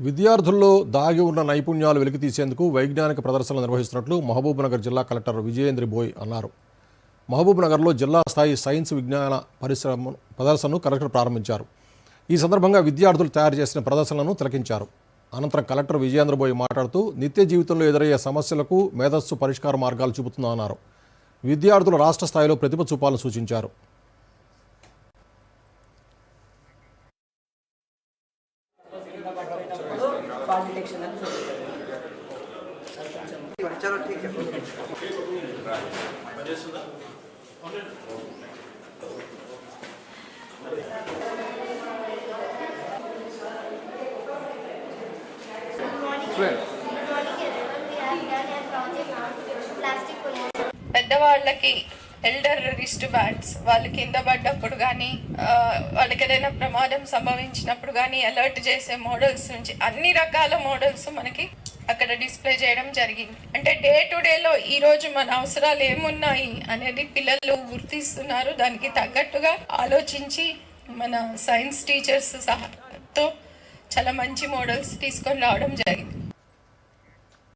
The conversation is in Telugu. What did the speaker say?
విద్యార్థుల్లో దాగి ఉన్న నైపుణ్యాలు వెలికితీసేందుకు వైజ్ఞానిక ప్రదర్శనలు నిర్వహిస్తున్నట్లు మహబూబ్నగర్ జిల్లా కలెక్టర్ విజయేంద్రి బోయ్ అన్నారు. మహబూబ్నగర్లో జిల్లా స్థాయి సైన్స్ విజ్ఞాన పరిశ్రమ ప్రదర్శనను కలెక్టర్ ప్రారంభించారు. ఈ సందర్భంగా విద్యార్థులు తయారు చేసిన ప్రదర్శనలను తిలకించారు. అనంతరం కలెక్టర్ విజయేంద్ర బోయ్ మాట్లాడుతూ నిత్య జీవితంలో ఎదురయ్యే సమస్యలకు మేధస్సు పరిష్కార మార్గాలు చూపుతుందన్నారు. విద్యార్థులు రాష్ట్ర స్థాయిలో ప్రతిభ చూపాలని సూచించారు. फॉल्ट डिटेक्शन है चलो ठीक है ప్లాస్టిక్ పెద్దవాళ్ళకి ఎల్డర్ రిస్ట్ బ్యాండ్స్ వాళ్ళు కింద పడ్డప్పుడు కానీ వాళ్ళకి ఏదైనా ప్రమాదం సంభవించినప్పుడు కానీ అలర్ట్ చేసే మోడల్స్ నుంచి అన్ని రకాల మోడల్స్ మనకి అక్కడ డిస్ప్లే చేయడం జరిగింది. అంటే డే టు డేలో ఈరోజు మన అవసరాలు ఏమున్నాయి అనేది పిల్లలు గుర్తిస్తున్నారు. దానికి తగ్గట్టుగా ఆలోచించి మన సైన్స్ టీచర్స్ సహాయంతో చాలా మంచి మోడల్స్ తీసుకొని రావడం జరిగింది.